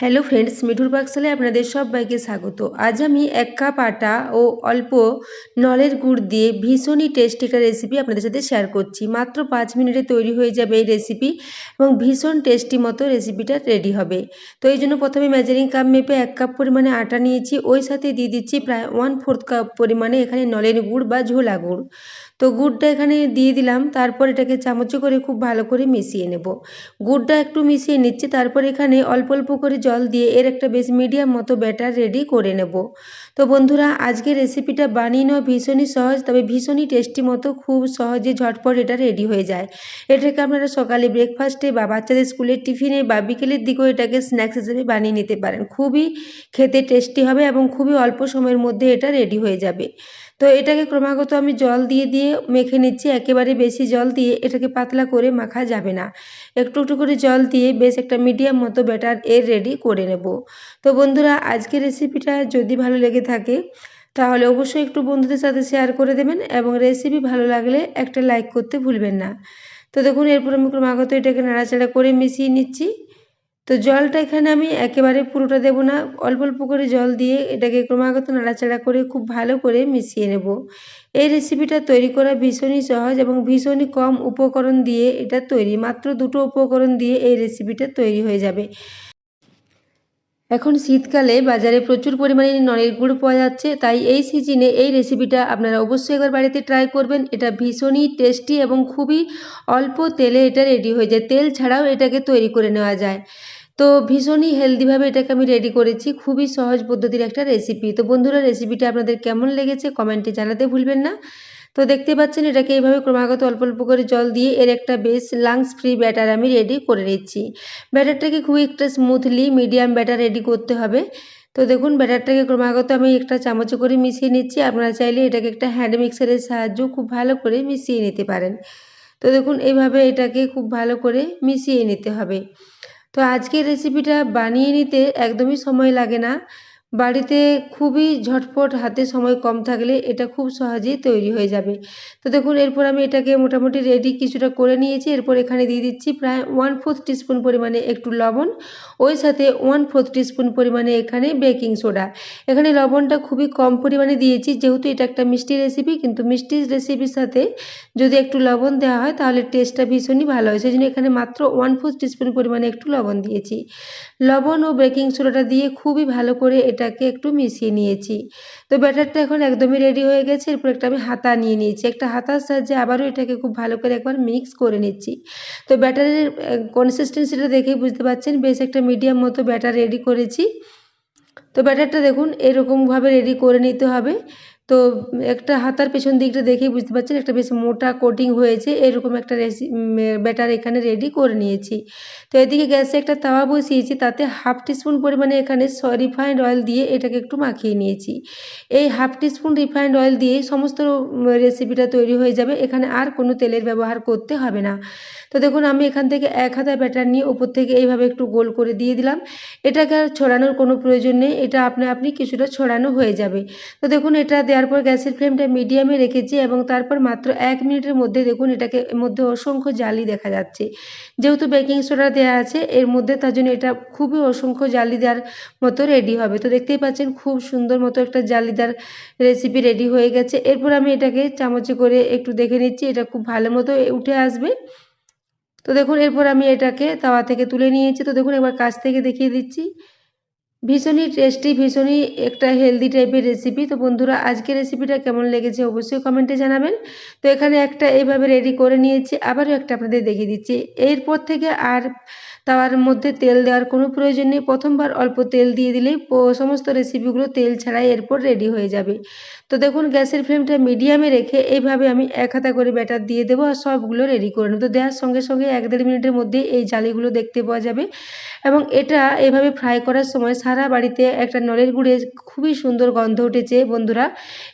Hello friends মিঠুর পাকশালে আপনাদের সবাইকে স্বাগত। আজ আমি এক কাপ আটা ও অল্প নলের গুড় দিয়ে ভীষণই টেস্টি একটা রেসিপি আপনাদের সাথে শেয়ার করছি। মাত্র পাঁচ মিনিটে তৈরি হয়ে যাবে এই রেসিপি এবং ভীষণ টেস্টি মতো রেসিপিটা রেডি হবে। তো এই জন্য প্রথমে মেজারিং কাপ মেপে এক কাপ পরিমাণে আটা নিয়েছি। ওই সাথে দিয়ে দিচ্ছি প্রায় ওয়ান ফোর্থ কাপ পরিমাণে এখানে নলের গুড় বা ঝোলা গুড়। তো গুড়টা এখানে দিয়ে দিলাম, তারপর এটাকে চামচে করে খুব ভালো করে মিশিয়ে নেব। গুড়টা একটু মিশিয়ে নিচ্ছি, তারপর এখানে অল্প অল্প করে জল দিয়ে এর একটা বেশ মিডিয়াম মতো ব্যাটার রেডি করে নেব। তো বন্ধুরা আজকে রেসিপিটা বানিয়ে নেওয়া ভীষণই সহজ, তবে ভীষণই টেস্টি মতো খুব সহজে ঝটপট এটা রেডি হয়ে যায়। এটাকে আপনারা সকালে ব্রেকফাস্টে বা বাচ্চাদের স্কুলের টিফিনে বা বিকেলের দিকেও এটাকে স্ন্যাক্স হিসেবে বানিয়ে নিতে পারেন। খুবই খেতে টেস্টি হবে এবং খুবই অল্প সময়ের মধ্যে এটা রেডি হয়ে যাবে। তো এটাকে ক্রমাগত আমি জল দিয়ে দিয়ে মেখে নিচ্ছি। একেবারে বেশি জল দিয়ে এটাকে পাতলা করে মাখা যাবে না। একটু একটু করে জল দিয়ে বেশ একটা মিডিয়াম মতো ব্যাটার এর রেডি করে নেব। তো বন্ধুরা, আজকের রেসিপিটা যদি ভালো লেগে থাকে, তাহলে অবশ্যই একটু বন্ধুদের সাথে শেয়ার করে দেবেন এবং রেসিপি ভালো লাগলে একটা লাইক করতে ভুলবেন না। তো দেখুন, এরপর আমি ক্রমাগত এটাকে নাড়াচাড়া করে মিশিয়ে নিচ্ছি। তো জলটা এখানে আমি একেবারে পুরোটা দেবো না। অল্প অল্প করে জল দিয়ে এটাকে ক্রমাগত নাড়াচাড়া করে খুব ভালো করে মিশিয়ে নেব। এই রেসিপিটা তৈরি করা ভীষণই সহজ এবং ভীষণই কম উপকরণ দিয়ে এটা তৈরি। মাত্র দুটো উপকরণ দিয়ে এই রেসিপিটা তৈরি হয়ে যাবে। এখন শীতকালে বাজারে প্রচুর পরিমাণে নলের গুড় পাওয়া যাচ্ছে, তাই এই সিজনে এই রেসিপিটা আপনারা অবশ্যই একবার বাড়িতে ট্রাই করবেন। এটা ভীষণই টেস্টি এবং খুবই অল্প তেলে এটা রেডি হয়ে যায়। তেল ছাড়াও এটাকে তৈরি করে নেওয়া যায়। তো ভীষণই হেলদিভাবে এটাকে আমি রেডি করেছি। খুবই সহজ পদ্ধতির একটা রেসিপি তো বন্ধুরা রেসিপিটা আপনাদের কেমন লেগেছে কমেন্টে জানাতে ভুলবেন না। তো দেখতে পাচ্ছেন, এটাকে এইভাবে ক্রমাগত অল্প অল্প করে জল দিয়ে এর একটা বেশ লাংস ফ্রি ব্যাটার আমি রেডি করে নিচ্ছি। ব্যাটারটাকে খুবই একটা স্মুথলি মিডিয়াম ব্যাটার রেডি করতে হবে। তো দেখুন, ব্যাটারটাকে ক্রমাগত আমি একটা চামচে করে মিশিয়ে নিচ্ছি। আপনারা চাইলে এটাকে একটা হ্যান্ড মিক্সারের সাহায্য খুব ভালো করে মিশিয়ে নিতে পারেন। তো দেখুন এইভাবে এটাকে খুব ভালো করে মিশিয়ে নিতে হবে। তো আজকের রেসিপিটা বানিয়ে নিতে একদমই সময় লাগে না। বাড়িতে খুবই ঝটপট হাতে সময় কম থাকলে এটা খুব সহজেই তৈরি হয়ে যাবে। তো দেখুন, এরপর আমি এটাকে মোটামুটি রেডি কিছুটা করে নিয়েছি। এরপর এখানে দিয়ে দিচ্ছি প্রায় ওয়ান ফোর্থ টিস্পুন পরিমাণে একটু লবণ। ওই সাথে ওয়ান ফোর্থ টিস্পুন পরিমাণে এখানে বেকিং সোডা এখানে লবণটা খুবই কম পরিমাণে দিয়েছি। যেহেতু এটা একটা মিষ্টি রেসিপি কিন্তু মিষ্টি রেসিপির সাথে যদি একটু লবণ দেওয়া হয়, তাহলে টেস্টটা ভীষণই ভালো হয়। সেই জন্য এখানে মাত্র ওয়ান ফোর্থ টিস্পুন পরিমাণে একটু লবণ দিয়েছি। লবণ ও বেকিং সোডাটা দিয়ে খুবই ভালো করে এটাকে একটু মিশিয়ে নিয়েছি। তো ব্যাটারটা এখন একদমই রেডি হয়ে গেছে। এরপর একটা আমি হাতা নিয়ে নিয়েছি। একটা হাতার সাহায্যে আবারও এটাকে খুব ভালো করে একবার মিক্স করে নিচ্ছি। তো ব্যাটারের কনসিস্টেন্সিটা দেখেই বুঝতে পারছেন বেশ একটা মিডিয়াম মতো ব্যাটার রেডি করেছি। তো ব্যাটারটা দেখুন, এরকমভাবে রেডি করে নিতে হবে। তো একটা হাতার পেছন দিকটা দেখেই বুঝতে পারছেন, একটা বেশ মোটা কোটিং হয়েছে, এরকম একটা রেসি ব্যাটার এখানে রেডি করে নিয়েছি। তো এদিকে গ্যাসে একটা তাওয়া বসিয়েছি, তাতে হাফ টিস্পুন পরিমাণে এখানে স রিফাইন্ড অয়েল দিয়ে এটাকে একটু মাখিয়ে নিয়েছি। এই হাফ টিস্পুন রিফাইন্ড অয়েল দিয়ে সমস্ত রেসিপিটা তৈরি হয়ে যাবে, এখানে আর কোনো তেলের ব্যবহার করতে হবে না। তো দেখুন, আমি এখান থেকে এক হাতা ব্যাটার নিয়ে ওপর থেকে এইভাবে একটু গোল করে দিয়ে দিলাম। এটাকে আর ছড়ানোর কোনো প্রয়োজন নেই, এটা আপনি আপনি কিছুটা ছড়ানো হয়ে যাবে। তো দেখুন, এটা দেওয়ার পর গ্যাসের ফ্লেমটা মিডিয়ামে রেখেছি এবং তারপর মাত্র এক মিনিটের মধ্যে দেখুন এটাকে মধ্যে অসংখ্য জালি দেখা যাচ্ছে। যেহেতু বেকিং সোডা দেওয়া আছে, এর মধ্যে তার জন্য এটা খুবই অসংখ্য জালি দেওয়ার মতো রেডি হবে। তো দেখতেই পাচ্ছেন খুব সুন্দর মতো একটা জালিদার রেসিপি রেডি হয়ে গেছে। এরপর আমি এটাকে চামচে করে একটু দেখে নিচ্ছি, এটা খুব ভালো মতো উঠে আসবে। তো দেখুন, এরপর আমি এটাকে তাওয়া থেকে তুলে নিয়েছি। তো দেখুন, এবার কাছ থেকে দেখিয়ে দিচ্ছি। ভীষণই টেস্টি ভীষণই একটা হেলদি টাইপের রেসিপি তো বন্ধুরা আজকে রেসিপিটা কেমন লেগেছে অবশ্যই কমেন্টে জানাবেন। তো এখানে একটা এইভাবে রেডি করে নিয়েছি, আবারও একটা আপনাদের দেখিয়ে দিচ্ছি। এরপর থেকে আর তাওয়ার মধ্যে তেল দেওয়ার কোনো প্রয়োজন নেই। প্রথমবার অল্প তেল দিয়ে দিলেই সমস্ত রেসিপিগুলো তেল ছাড়াই এরপর রেডি হয়ে যাবে। তো দেখুন, গ্যাসের ফ্লেমটা মিডিয়ামে রেখে এইভাবে আমি এক হাতা করে ব্যাটার দিয়ে দেবো আর সবগুলো রেডি করে নেব। তো দেওয়ার সঙ্গে সঙ্গে এক দেড় মিনিটের মধ্যেই এই জালিগুলো দেখতে পাওয়া যাবে। এবং এটা এভাবে ফ্রাই করার সময় সারা বাড়িতে একটা নলের গুড়ে খুবই সুন্দর গন্ধ উঠেছে বন্ধুরা।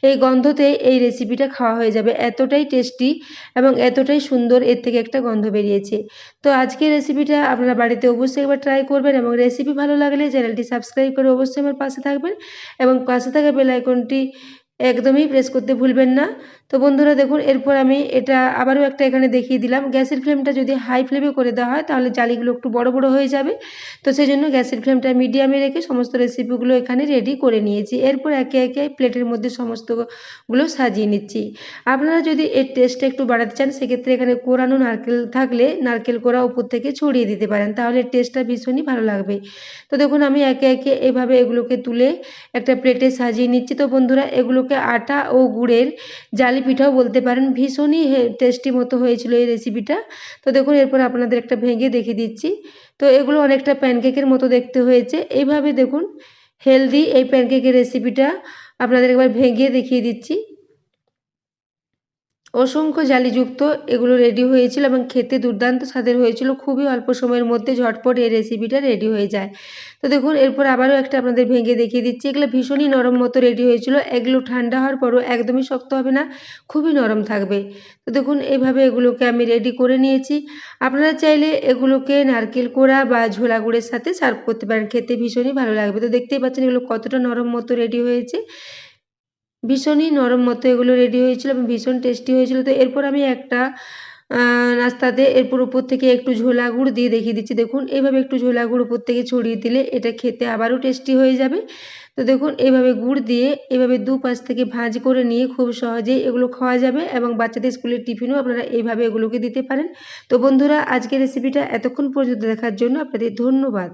এই গন্ধতে এই রেসিপিটা খাওয়া হয়ে যাবে। এতটাই টেস্টি এবং এতটাই সুন্দর এর থেকে একটা গন্ধ বেরিয়েছে। তো আজকে রেসিপিটা আপনারা বাড়িতে অবশ্যই একবার ট্রাই করবেন এবং রেসিপি ভালো লাগলে চ্যানেলটি সাবস্ক্রাইব করে অবশ্যই আমার পাশে থাকবেন এবং পাশে থাকা বেল আইকনটি একদমই প্রেস করতে ভুলবেন না। তো বন্ধুরা দেখুন, এরপর আমি এটা আবারও একটা এখানে দেখিয়ে দিলাম। গ্যাসের ফ্লেমটা যদি হাই ফ্লেমে করে দেওয়া হয়, তাহলে জালিগুলো একটু বড় বড় হয়ে যাবে। তো সেই জন্য গ্যাসের ফ্লেমটা মিডিয়ামে রেখে সমস্ত রেসিপিগুলো এখানে রেডি করে নিয়েছি। এরপর একে একে প্লেটের মধ্যে সমস্তগুলো সাজিয়ে নিচ্ছি। আপনারা যদি এর টেস্টটা একটু বাড়াতে চান, সেক্ষেত্রে এখানে কোরানো নারকেল থাকলে নারকেল কোড়া উপর থেকে ছড়িয়ে দিতে পারেন। তাহলে টেস্টটা ভীষণই ভালো লাগবে। তো দেখুন, আমি একে একে এভাবে এগুলোকে তুলে একটা প্লেটে সাজিয়ে নিচ্ছি। তো বন্ধুরা, এগুলোকে আটা ও গুড়ের জালি পিঠাও বলতে পারেন, ভীষণই টেস্টি মতো হয়েছিল এই রেসিপিটা তো দেখুন, এরপর আপনাদের একটা ভেঙে দেখিয়ে দিচ্ছি। তো এগুলো অনেকটা প্যানকেকের মতো দেখতে হয়েছে। এইভাবে দেখুন হেলদি এই প্যানকেকের রেসিপিটা আপনাদের একবার ভেঙে দেখিয়ে দিচ্ছি। অসংখ্য জালিযুক্ত, এগুলো রেডি হয়েছিল এবং খেতে দুর্দান্ত স্বাদের হয়েছিল। খুবই অল্প সময়ের মধ্যে ঝটপট এই রেসিপিটা রেডি হয়ে যায়। তো দেখুন, এরপর আবারও একটা আপনাদের ভেঙে দেখিয়ে দিচ্ছি। এগুলো ভীষণই নরম মতো রেডি হয়েছিল। এগুলো ঠান্ডা হওয়ার পরও একদমই শক্ত হবে না, খুবই নরম থাকবে। তো দেখুন এইভাবে এগুলোকে আমি রেডি করে নিয়েছি। আপনারা চাইলে এগুলোকে নারকেল কোড়া বা ঝোলা গুড়ের সাথে সার্ভ করতে পারেন। খেতে ভীষণই ভালো লাগবে। তো দেখতেই পাচ্ছেন এগুলো কতটা নরম মতো রেডি হয়েছে। ভীষণই নরম মতো এগুলো রেডি হয়েছিল এবং ভীষণ টেস্টি হয়েছিল। তো এরপর আমি একটা নাস্তাতে এরপর উপর থেকে একটু ঝোলা গুড় দিয়ে দেখিয়ে দিচ্ছি। দেখুন, এইভাবে একটু ঝোলা গুড় উপর থেকে ছড়িয়ে দিলে এটা খেতে আবারও টেস্টি হয়ে যাবে। তো দেখুন, এইভাবে গুড় দিয়ে এভাবে দু পাশ থেকে ভাঁজ করে নিয়ে খুব সহজেই এগুলো খাওয়া যাবে এবং বাচ্চাদের স্কুলের টিফিনও আপনারা এইভাবে এগুলোকে দিতে পারেন। তো বন্ধুরা, আজকের রেসিপিটা এতক্ষণ পর্যন্ত দেখার জন্য আপনাদের ধন্যবাদ।